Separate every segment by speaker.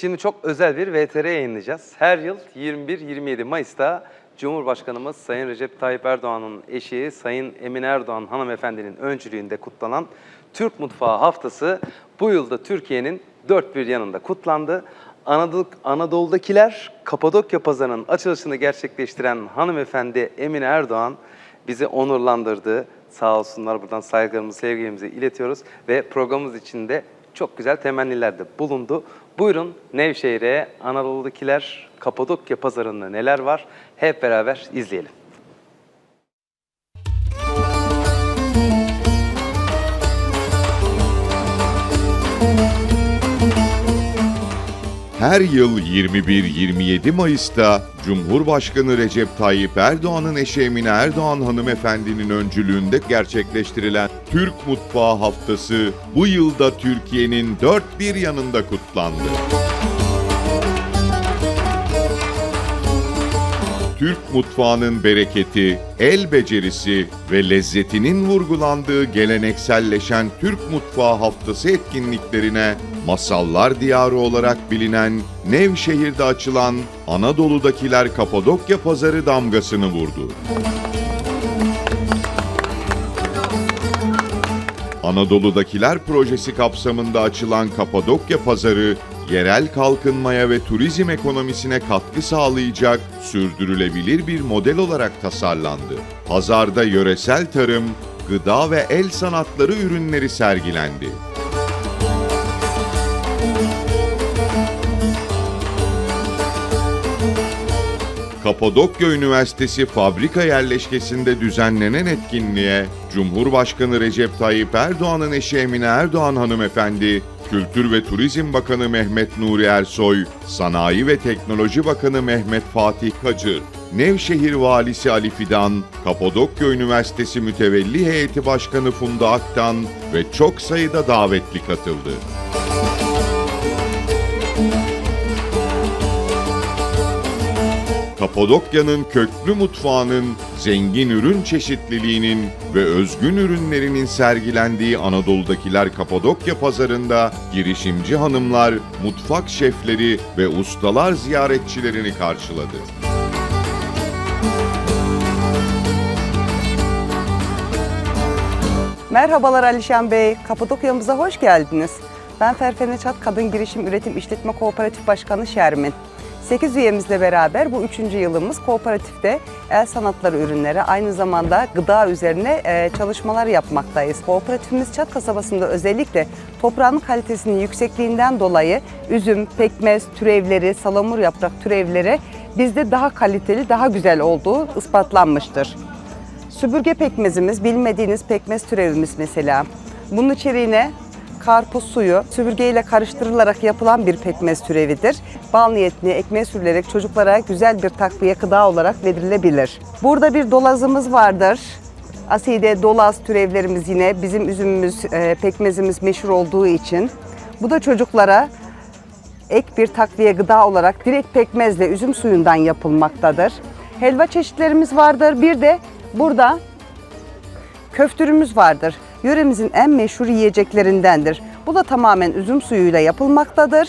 Speaker 1: şimdi çok özel bir VTR yayınlayacağız. Her yıl 21-27 Mayıs'ta Cumhurbaşkanımız Sayın Recep Tayyip Erdoğan'ın eşi Sayın Emine Erdoğan hanımefendinin öncülüğünde kutlanan Türk Mutfağı Haftası bu yılda Türkiye'nin dört bir yanında kutlandı. Anadolu, Anadolu'dakiler Kapadokya Pazarı'nın açılışını gerçekleştiren hanımefendi Emine Erdoğan bizi onurlandırdı. Sağ olsunlar buradan saygılarımızı, sevgilerimizi iletiyoruz ve programımız içinde çok güzel temennilerde bulundu. Buyurun Nevşehir'e, Anadolu'dakiler Kapadokya pazarında neler var hep beraber izleyelim.
Speaker 2: Her yıl 21-27 Mayıs'ta Cumhurbaşkanı Recep Tayyip Erdoğan'ın eşi Emine Erdoğan hanımefendinin öncülüğünde gerçekleştirilen Türk Mutfağı Haftası bu yılda Türkiye'nin dört bir yanında kutlandı. Türk mutfağının bereketi, el becerisi ve lezzetinin vurgulandığı gelenekselleşen Türk Mutfağı Haftası etkinliklerine masallar diyarı olarak bilinen Nevşehir'de açılan Anadolu'dakiler Kapadokya Pazarı damgasını vurdu. Anadolu'dakiler projesi kapsamında açılan Kapadokya Pazarı, yerel kalkınmaya ve turizm ekonomisine katkı sağlayacak sürdürülebilir bir model olarak tasarlandı. Pazarda yöresel tarım, gıda ve el sanatları ürünleri sergilendi. Kapadokya Üniversitesi fabrika yerleşkesinde düzenlenen etkinliğe Cumhurbaşkanı Recep Tayyip Erdoğan'ın eşi Emine Erdoğan hanımefendi, Kültür ve Turizm Bakanı Mehmet Nuri Ersoy, Sanayi ve Teknoloji Bakanı Mehmet Fatih Kacır, Nevşehir Valisi Ali Fidan, Kapadokya Üniversitesi Mütevelli Heyeti Başkanı Funda Aktan ve çok sayıda davetli katıldı. Kapadokya'nın köklü mutfağının, zengin ürün çeşitliliğinin ve özgün ürünlerinin sergilendiği Anadolu'dakiler Kapadokya pazarında girişimci hanımlar, mutfak şefleri ve ustalar ziyaretçilerini karşıladı.
Speaker 3: Merhabalar Alişan Bey, Kapadokya'mıza hoş geldiniz. Ben Ferfene Çat Kadın Girişim Üretim İşletme Kooperatif Başkanı Şermin. 8 üyemizle beraber bu üçüncü yılımız kooperatifte el sanatları ürünleri aynı zamanda gıda üzerine e, çalışmalar yapmaktayız. Kooperatifimiz Çat kasabasında özellikle toprağın kalitesinin yüksekliğinden dolayı üzüm, pekmez türevleri, salamur yaprak türevleri bizde daha kaliteli, daha güzel olduğu ispatlanmıştır. Süpürge pekmezimiz, bilmediğiniz pekmez türevimiz mesela. Bunun içeriğine karpuz suyu süpürgeyle karıştırılarak yapılan bir pekmez türevidir. Bal niyetine ekmeğe sürülerek çocuklara güzel bir takviye gıda olarak verilebilir. Burada bir dolazımız vardır. Aside, dolaz türevlerimiz yine bizim üzümümüz, e, pekmezimiz meşhur olduğu için. Bu da çocuklara ek bir takviye gıda olarak direkt pekmezle üzüm suyundan yapılmaktadır. Helva çeşitlerimiz vardır. Bir de burada köftürümüz vardır. Yöremizin en meşhur yiyeceklerindendir. Bu da tamamen üzüm suyuyla yapılmaktadır.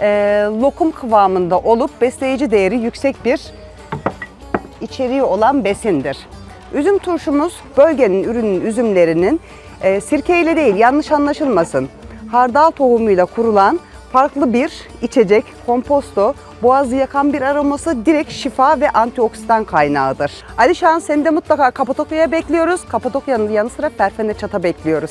Speaker 3: Ee, lokum kıvamında olup besleyici değeri yüksek bir içeriği olan besindir. Üzüm turşumuz bölgenin ürünün üzümlerinin e, sirkeyle değil yanlış anlaşılmasın. Hardal tohumuyla kurulan farklı bir içecek, komposto, boğazı yakan bir aroması direkt şifa ve antioksidan kaynağıdır. Alişan seni de mutlaka Kapadokya'ya bekliyoruz. Kapadokya'nın yanı sıra Ferfene Çat'a bekliyoruz.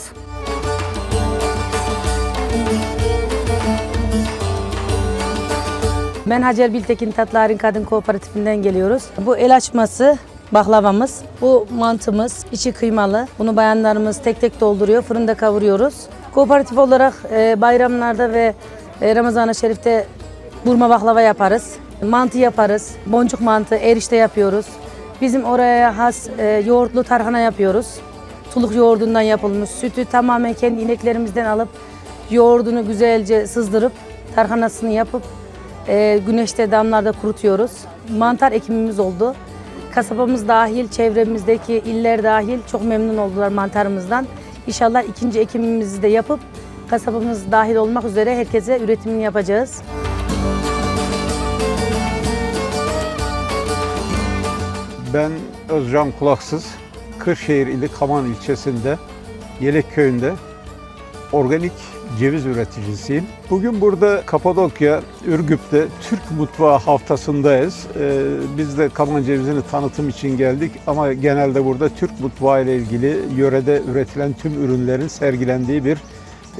Speaker 4: Ben Hacer Biltekin Tatlıharin Kadın Kooperatifinden geliyoruz. Bu el açması baklavamız, bu mantımız, içi kıymalı. Bunu bayanlarımız tek tek dolduruyor, fırında kavuruyoruz. Kooperatif olarak e, bayramlarda ve Ramazan-ı Şerif'te burma baklava yaparız. Mantı yaparız, boncuk mantı, erişte yapıyoruz. Bizim oraya has e, yoğurtlu tarhana yapıyoruz. Tuluk yoğurdundan yapılmış, sütü tamamen kendi ineklerimizden alıp yoğurdunu güzelce sızdırıp tarhanasını yapıp e, güneşte damlarda kurutuyoruz. Mantar ekimimiz oldu. Kasabamız dahil, çevremizdeki iller dahil çok memnun oldular mantarımızdan. İnşallah ikinci ekimimizi de yapıp kasabımız dahil olmak üzere herkese üretimini yapacağız.
Speaker 5: Ben Özcan Kulaksız, Kırşehir ili Kaman ilçesinde, Yelek köyünde organik ceviz üreticisiyim. Bugün burada Kapadokya, Ürgüp'te Türk Mutfağı Haftası'ndayız. Ee, biz de kaman cevizini tanıtım için geldik ama genelde burada Türk mutfağı ile ilgili yörede üretilen tüm ürünlerin sergilendiği bir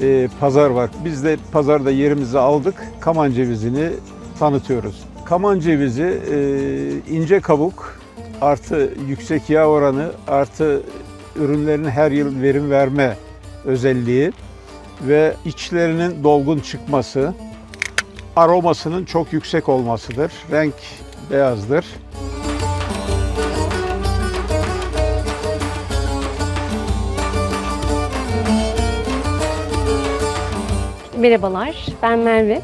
Speaker 5: e, pazar var. Biz de pazarda yerimizi aldık. Kaman cevizini tanıtıyoruz. Kaman cevizi e, ince kabuk artı yüksek yağ oranı artı ürünlerin her yıl verim verme özelliği ve içlerinin dolgun çıkması, aromasının çok yüksek olmasıdır. Renk beyazdır.
Speaker 6: Merhabalar, ben Merve.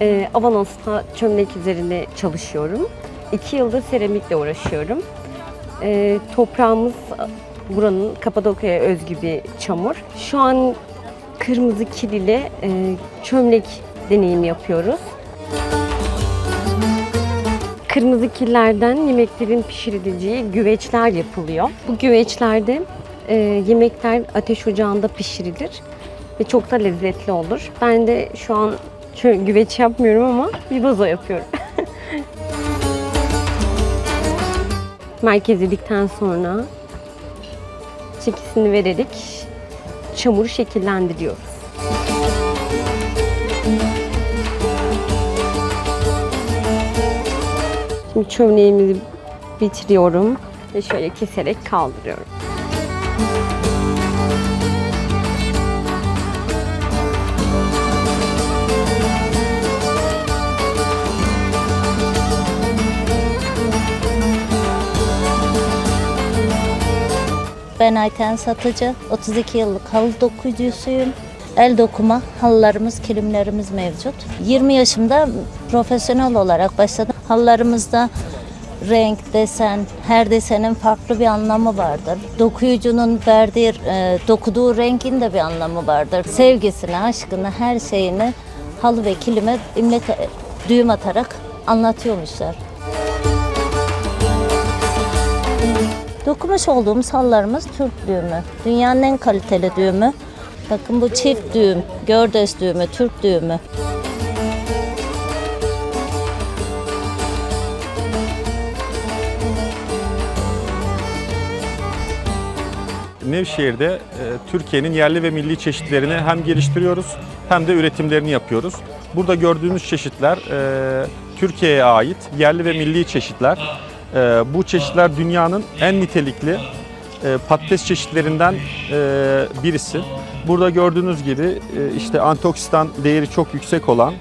Speaker 6: Ee, Avanos'ta çömlek üzerinde çalışıyorum. İki yıldır seramikle uğraşıyorum. Ee, toprağımız buranın Kapadokya'ya özgü bir çamur. Şu an kırmızı kil ile e, çömlek deneyimi yapıyoruz. Kırmızı killerden yemeklerin pişirileceği güveçler yapılıyor. Bu güveçlerde e, yemekler ateş ocağında pişirilir ve çok da lezzetli olur. Ben de şu an şöyle güveç yapmıyorum ama bir vazo yapıyorum. Merkezledikten sonra çekisini vererek çamuru şekillendiriyoruz. Şimdi çömleğimizi bitiriyorum ve şöyle keserek kaldırıyorum.
Speaker 7: Ben Ayten Satıcı, 32 yıllık halı dokuyucusuyum. El dokuma halılarımız, kilimlerimiz mevcut. 20 yaşımda profesyonel olarak başladım. Halılarımızda renk, desen, her desenin farklı bir anlamı vardır. Dokuyucunun verdiği, e, dokuduğu rengin de bir anlamı vardır. Sevgisini, aşkını, her şeyini halı ve kilime imlek, düğüm atarak anlatıyormuşlar. Dokumuş olduğumuz halılarımız Türk düğümü. Dünyanın en kaliteli düğümü. Bakın bu çift düğüm, gördes düğümü, Türk düğümü.
Speaker 8: Nevşehir'de e, Türkiye'nin yerli ve milli çeşitlerini hem geliştiriyoruz hem de üretimlerini yapıyoruz. Burada gördüğünüz çeşitler e, Türkiye'ye ait yerli ve milli çeşitler. E, bu çeşitler dünyanın en nitelikli e, patates çeşitlerinden e, birisi. Burada gördüğünüz gibi e, işte antioksidan değeri çok yüksek olan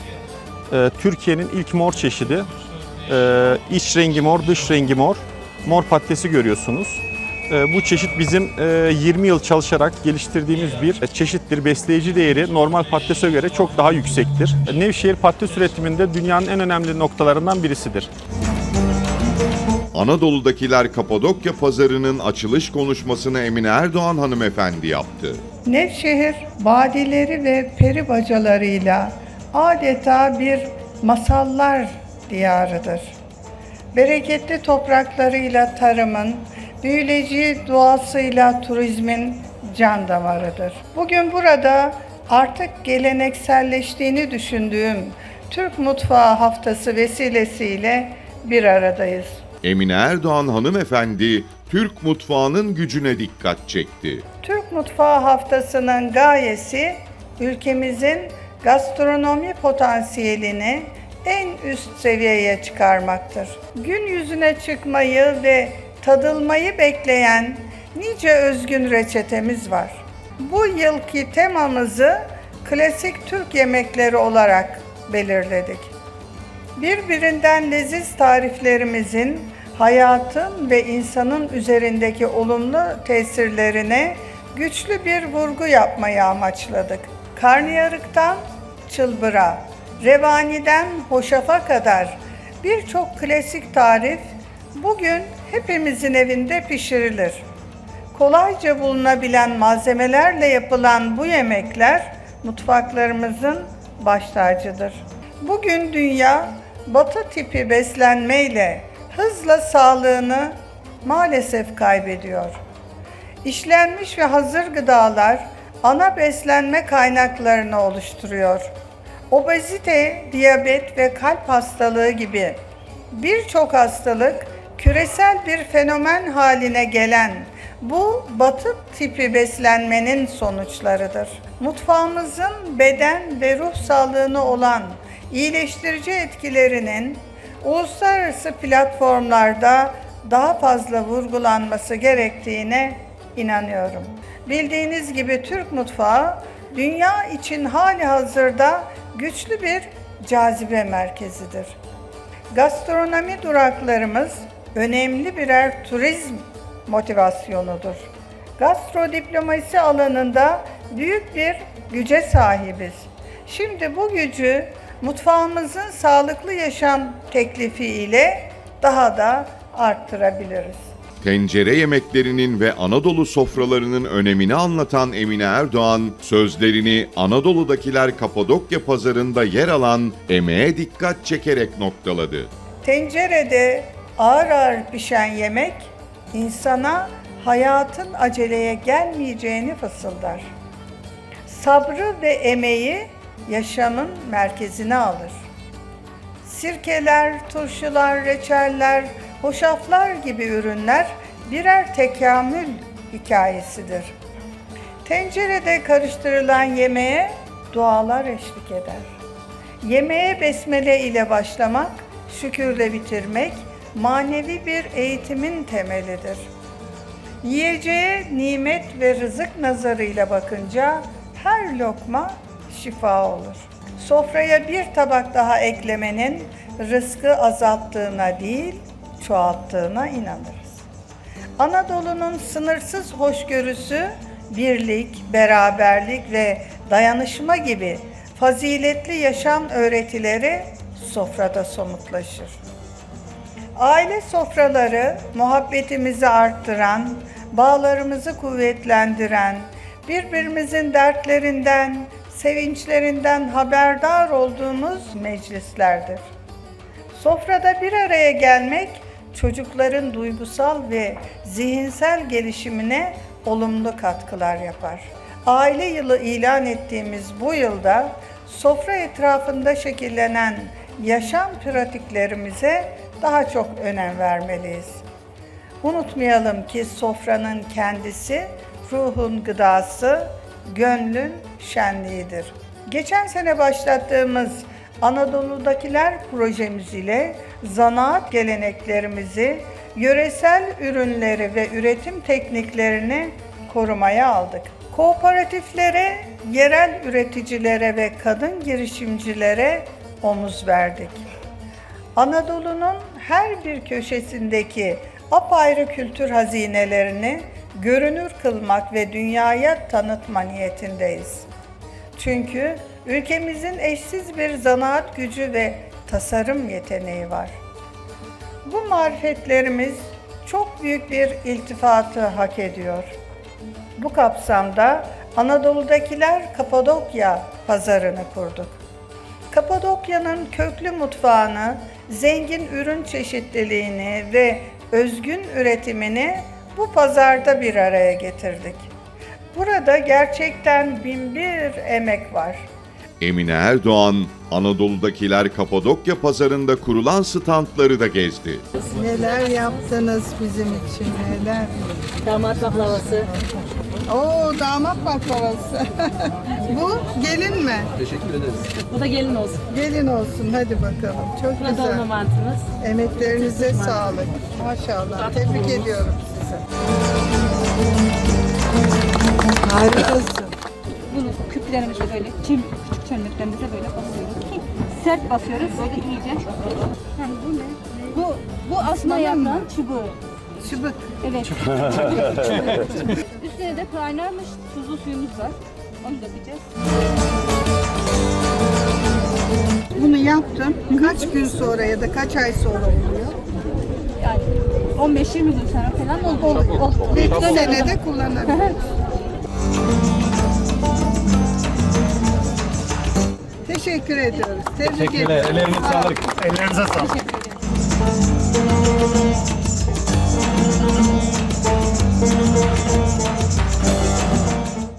Speaker 8: e, Türkiye'nin ilk mor çeşidi. E, iç rengi mor, dış rengi mor. Mor patatesi görüyorsunuz. E, Bu çeşit bizim e, 20 yıl çalışarak geliştirdiğimiz bir çeşittir. Besleyici değeri normal patatese göre çok daha yüksektir. Nevşehir patates üretiminde dünyanın en önemli noktalarından birisidir.
Speaker 2: Anadolu'dakiler Kapadokya pazarının açılış konuşmasını Emine Erdoğan hanımefendi yaptı.
Speaker 9: Nevşehir vadileri ve peri bacalarıyla adeta bir masallar diyarıdır. Bereketli topraklarıyla tarımın, büyüleyici doğasıyla turizmin can damarıdır. Bugün burada artık gelenekselleştiğini düşündüğüm Türk Mutfağı Haftası vesilesiyle bir aradayız.
Speaker 2: Emine Erdoğan hanımefendi Türk mutfağının gücüne dikkat çekti.
Speaker 9: Türk Mutfağı Haftası'nın gayesi ülkemizin gastronomi potansiyelini en üst seviyeye çıkarmaktır. Gün yüzüne çıkmayı ve tadılmayı bekleyen nice özgün reçetemiz var. Bu yılki temamızı klasik Türk yemekleri olarak belirledik. Birbirinden leziz tariflerimizin hayatın ve insanın üzerindeki olumlu tesirlerine güçlü bir vurgu yapmayı amaçladık. Karnıyarıktan çılbıra, revaniden hoşafa kadar birçok klasik tarif bugün hepimizin evinde pişirilir. Kolayca bulunabilen malzemelerle yapılan bu yemekler mutfaklarımızın baş tacıdır. Bugün dünya batı tipi beslenmeyle hızla sağlığını maalesef kaybediyor. İşlenmiş ve hazır gıdalar ana beslenme kaynaklarını oluşturuyor. Obezite, diyabet ve kalp hastalığı gibi birçok hastalık küresel bir fenomen haline gelen bu batı tipi beslenmenin sonuçlarıdır. Mutfağımızın beden ve ruh sağlığını olan iyileştirici etkilerinin uluslararası platformlarda daha fazla vurgulanması gerektiğine inanıyorum. Bildiğiniz gibi Türk mutfağı dünya için hali hazırda güçlü bir cazibe merkezidir. Gastronomi duraklarımız önemli birer turizm motivasyonudur. Gastro diplomasi alanında büyük bir güce sahibiz. Şimdi bu gücü mutfağımızın sağlıklı yaşam teklifi ile daha da arttırabiliriz.
Speaker 2: Tencere yemeklerinin ve Anadolu sofralarının önemini anlatan Emine Erdoğan, sözlerini Anadolu'dakiler Kapadokya pazarında yer alan emeğe dikkat çekerek noktaladı.
Speaker 9: Tencerede ağır ağır pişen yemek insana hayatın aceleye gelmeyeceğini fısıldar. Sabrı ve emeği yaşamın merkezine alır. Sirkeler, turşular, reçeller, hoşaflar gibi ürünler birer tekamül hikayesidir. Tencerede karıştırılan yemeğe dualar eşlik eder. Yemeğe besmele ile başlamak, şükürle bitirmek manevi bir eğitimin temelidir. Yiyeceğe nimet ve rızık nazarıyla bakınca her lokma şifa olur. Sofraya bir tabak daha eklemenin rızkı azalttığına değil, çoğalttığına inanırız. Anadolu'nun sınırsız hoşgörüsü, birlik, beraberlik ve dayanışma gibi faziletli yaşam öğretileri sofrada somutlaşır. Aile sofraları muhabbetimizi arttıran, bağlarımızı kuvvetlendiren, birbirimizin dertlerinden, sevinçlerinden haberdar olduğumuz meclislerdir. Sofrada bir araya gelmek çocukların duygusal ve zihinsel gelişimine olumlu katkılar yapar. Aile yılı ilan ettiğimiz bu yılda sofra etrafında şekillenen yaşam pratiklerimize daha çok önem vermeliyiz. Unutmayalım ki sofranın kendisi ruhun gıdası, gönlün şenliğidir. Geçen sene başlattığımız Anadolu'dakiler projemiz ile zanaat geleneklerimizi, yöresel ürünleri ve üretim tekniklerini korumaya aldık. Kooperatiflere, yerel üreticilere ve kadın girişimcilere omuz verdik. Anadolu'nun her bir köşesindeki apayrı kültür hazinelerini görünür kılmak ve dünyaya tanıtma niyetindeyiz. Çünkü ülkemizin eşsiz bir zanaat gücü ve tasarım yeteneği var. Bu marifetlerimiz çok büyük bir iltifatı hak ediyor. Bu kapsamda Anadolu'dakiler Kapadokya pazarını kurduk. Kapadokya'nın köklü mutfağını, zengin ürün çeşitliliğini ve özgün üretimini bu pazarda bir araya getirdik. Burada gerçekten binbir emek var.
Speaker 2: Emine Erdoğan, Anadolu'dakiler Kapadokya pazarında kurulan standları da gezdi.
Speaker 9: Neler yaptınız bizim için neler.
Speaker 4: Damat baklavası.
Speaker 9: Oo damat baklavası. bu gelin mi?
Speaker 4: Bu da gelin olsun.
Speaker 9: Gelin olsun hadi bakalım. Çok
Speaker 4: Bu da
Speaker 9: güzel.
Speaker 4: dolma mantımız.
Speaker 9: Emeklerinize sağlık. Maşallah. Tebrik ediyorum sizi. Harikasın.
Speaker 10: Bunu küplerimize böyle çim küçük çömleklerimize böyle basıyoruz ki sert basıyoruz böyle iyice. Yani bu ne? Bu bu asma yaprağın çubuğu.
Speaker 9: Çıbık.
Speaker 10: Evet. Üstüne de kaynarmış tuzlu suyumuz var. Onu dökeceğiz.
Speaker 9: Bunu yaptım. Kaç gün sonra ya da kaç ay sonra oluyor?
Speaker 10: Yani 15-20 gün sonra falan oluyor. Oluyor.
Speaker 9: Bir senede kullanabiliriz. Teşekkür ediyoruz. Tebrik ediyoruz.
Speaker 8: Ellerinize sağlık.
Speaker 10: Teşekkür ederim.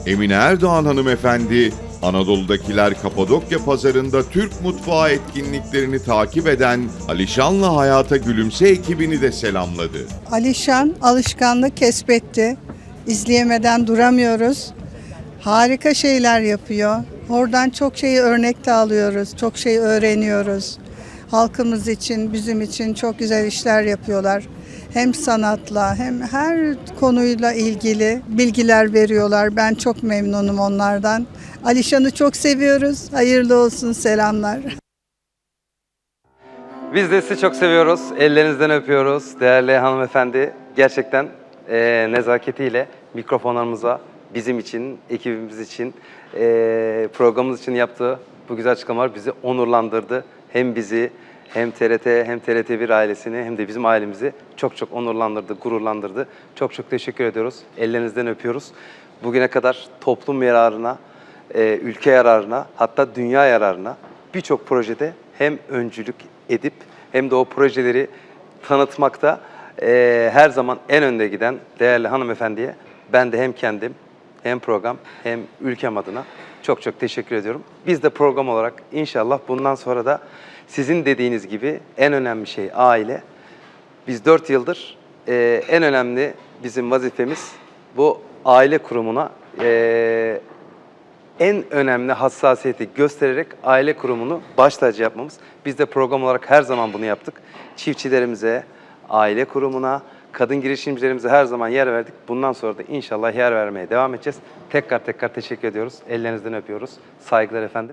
Speaker 2: Emine Erdoğan hanımefendi, Anadolu'dakiler Kapadokya pazarında Türk mutfağı etkinliklerini takip eden Alişan'la Hayata Gülümse ekibini de selamladı.
Speaker 9: Alişan alışkanlık kesbetti. İzleyemeden duramıyoruz. Harika şeyler yapıyor. Oradan çok şeyi örnek de alıyoruz. Çok şey öğreniyoruz. Halkımız için, bizim için çok güzel işler yapıyorlar. Hem sanatla hem her konuyla ilgili bilgiler veriyorlar. Ben çok memnunum onlardan. Alişan'ı çok seviyoruz. Hayırlı olsun selamlar.
Speaker 1: Biz de sizi çok seviyoruz. Ellerinizden öpüyoruz. Değerli hanımefendi gerçekten eee, nezaketiyle mikrofonlarımıza bizim için, ekibimiz için, eee, programımız için yaptığı bu güzel açıklamalar bizi onurlandırdı. Hem bizi hem TRT hem TRT1 ailesini hem de bizim ailemizi çok çok onurlandırdı, gururlandırdı. Çok çok teşekkür ediyoruz. Ellerinizden öpüyoruz. Bugüne kadar toplum yararına, e, ülke yararına hatta dünya yararına birçok projede hem öncülük edip hem de o projeleri tanıtmakta e, her zaman en önde giden değerli hanımefendiye ben de hem kendim hem program hem ülkem adına çok çok teşekkür ediyorum. Biz de program olarak inşallah bundan sonra da sizin dediğiniz gibi en önemli şey aile. Biz 4 yıldır e, en önemli bizim vazifemiz bu aile kurumuna e, en önemli hassasiyeti göstererek aile kurumunu baş tacı yapmamız. Biz de program olarak her zaman bunu yaptık. Çiftçilerimize, aile kurumuna, kadın girişimcilerimize her zaman yer verdik. Bundan sonra da inşallah yer vermeye devam edeceğiz. Tekrar tekrar teşekkür ediyoruz. Ellerinizden öpüyoruz. Saygılar efendim.